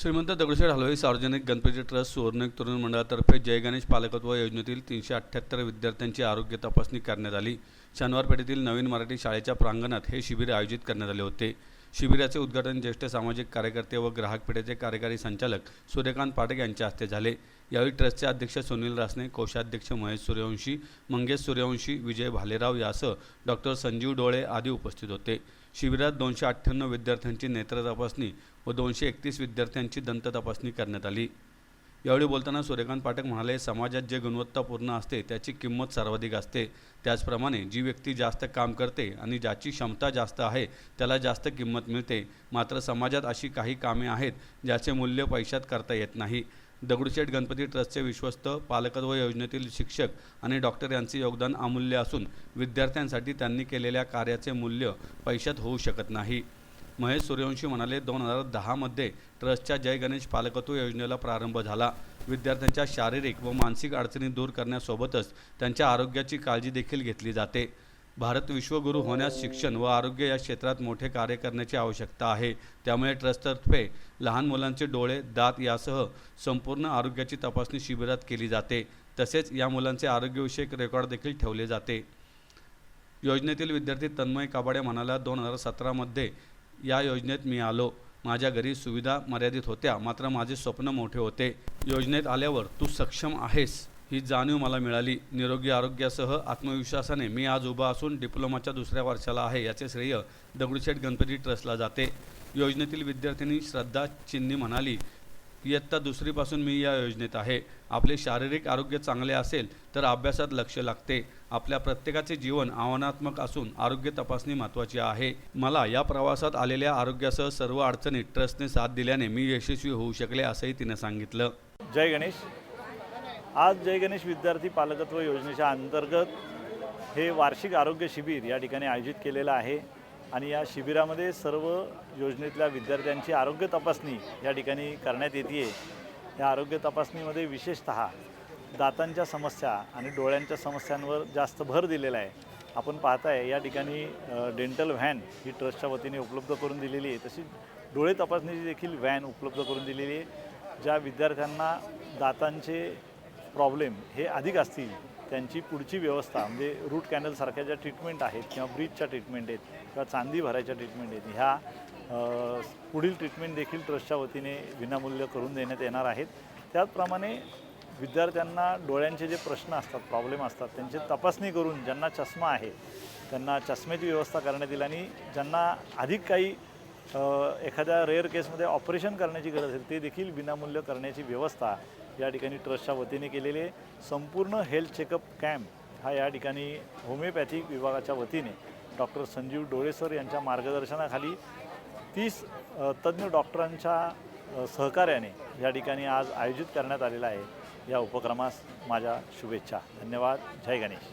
श्रीमंत दगडूशेठ हलवाई सार्वजनिक गणपती ट्रस्ट सुवर्णिक तरुण मंडळातर्फे जयगणेश पालकत्व योजनेतील तीनशे अठ्ठ्याहत्तर विद्यार्थ्यांची आरोग्य तपासणी करण्यात आली. शनिवार पेठेतील नवीन मराठी शाळेच्या प्रांगणात हे शिबिर आयोजित करण्यात आले होते. शिबिराचे उद्घाटन ज्येष्ठ सामाजिक कार्यकर्ते व ग्राहक पेठेचे कार्यकारी संचालक सूर्यकांत पाठक यांच्या हस्ते झाले. यावेळी ट्रस्टचे अध्यक्ष सुनील रासने कोषाध्यक्ष महेश सूर्यवंशी मंगेश सूर्यवंशी विजय भालेराव यासह डॉक्टर संजीव डोळे आदी उपस्थित होते. शिबिरात दोनशे अठ्ठ्याण्णव विद्यार्थ्यांची नेत्र तपासणी व दोनशे एकतीस विद्यार्थ्यांची दंत तपासणी करण्यात आली. यावेळी बोलताना सूर्यकांत पाठक म्हणाले समाजात जे गुणवत्तापूर्ण असते त्याची किंमत सर्वाधिक असते. त्याचप्रमाणे जी व्यक्ती जास्त काम करते आणि ज्याची क्षमता जास्त आहे त्याला जास्त किंमत मिळते. मात्र समाजात अशी काही कामे आहेत ज्याचे मूल्य पैशात करता येत नाही. दगडूशेठ गणपती ट्रस्टचे विश्वस्त पालकत्व योजनेतील शिक्षक आणि डॉक्टर यांचे योगदान अमूल्य असून विद्यार्थ्यांसाठी त्यांनी केलेल्या कार्याचे मूल्य पैशात होऊ शकत नाही. महेश सूर्यवंशी म्हणाले दोन हजार दहामध्ये ट्रस्टच्या जय गणेश पालकत्व योजनेला प्रारंभ झाला. विद्यार्थ्यांच्या शारीरिक व मानसिक अडचणी दूर करण्यासोबतच त्यांच्या आरोग्याची काळजी देखील घेतली जाते. भारत विश्वगुरू होण्यास शिक्षण व आरोग्य या क्षेत्रात मोठे कार्य करण्याची आवश्यकता आहे. त्यामुळे ट्रस्टतर्फे लहान मुलांचे डोळे दात यासह संपूर्ण आरोग्याची तपासणी शिबिरात केली जाते. तसेच या मुलांचे आरोग्यविषयक रेकॉर्ड देखील ठेवले जाते. योजनेतील विद्यार्थी तन्मय काबाडे म्हणाला दोन हजार सतरामध्ये या योजनेत मी आलो. माझ्या घरी सुविधा मर्यादित होत्या मात्र माझे स्वप्न मोठे होते. योजनेत आल्यावर तू सक्षम आहेस. ही जाणीव मला मिळाली. निरोगी आरोग्यासह आत्मविश्वासाने मी आज उभा असून डिप्लोमाच्या दुसऱ्या वर्षाला आहे. याचे श्रेय दगडूशेठ गणपती ट्रस्टला जाते. योजनेतील विद्यार्थिनी श्रद्धा चिन्नी म्हणाली इयत्ता दुसरीपासून मी या योजनेत आहे. आपले शारीरिक आरोग्य चांगले असेल तर अभ्यासात लक्ष लागते. आपल्या प्रत्येकाचे जीवन आव्हानात्मक असून आरोग्य तपासणी महत्त्वाची आहे. मला या प्रवासात आलेल्या आरोग्यासह सर्व अडचणीत ट्रस्टने साथ दिल्याने मी यशस्वी होऊ शकले असंही तिने सांगितलं. जय गणेश. आज जय गणेश विद्यार्थी पालकत्व योजनेच्या अंतर्गत हे वार्षिक आरोग्य शिबिर या ठिकाणी आयोजित केलेलं आहे. आणि या शिबिरामध्ये सर्व योजनेतल्या विद्यार्थ्यांची आरोग्य तपासणी या ठिकाणी करण्यात येते या आरोग्य तपासणीमध्ये विशेषत दातांच्या समस्या आणि डोळ्यांच्या समस्यांवर जास्त भर दिलेला आहे. आपण पाहताय या ठिकाणी डेंटल व्हॅन ही ट्रस्टच्या वतीने उपलब्ध करून दिलेली आहे. तशी डोळे तपासणीची देखील व्हॅन उपलब्ध करून दिलेली आहे. ज्या विद्यार्थ्यांना दातांचे प्रॉब्लेम हे अधिक असतील त्यांची पुढची व्यवस्था म्हणजे रूट कॅनलसारख्या ज्या ट्रीटमेंट आहेत किंवा ब्रीजच्या ट्रीटमेंट आहेत किंवा चांदी भरायच्या ट्रीटमेंट आहेत ह्या पुढील ट्रीटमेंट देखील ट्रस्टच्या वतीने विनामूल्य करून देण्यात येणार आहेत. त्याचप्रमाणे विद्यार्थ्यांना डोळ्यांचे जे प्रश्न असतात प्रॉब्लेम असतात त्यांची तपासणी करून ज्यांना चष्मा आहे त्यांना चष्म्याची व्यवस्था करण्यात येईल आणि ज्यांना अधिक काही एखाद्या रेअर केसमध्ये ऑपरेशन करण्याची गरज असेल ते देखील विनामूल्य करण्याची व्यवस्था या ठिकाणी ट्रस्टच्या वतीने केलेले संपूर्ण हेल्थ चेकअप कॅम्प हा या ठिकाणी होमिओपॅथिक विभागाच्या वतीने डॉक्टर संजीव डोळेसर यांच्या मार्गदर्शनाखाली तीस तज्ज्ञ डॉक्टरांच्या सहकार्याने या ठिकाणी आज आयोजित करण्यात आलेला आहे. या उपक्रमास माझ्या शुभेच्छा. धन्यवाद. जय गणेश.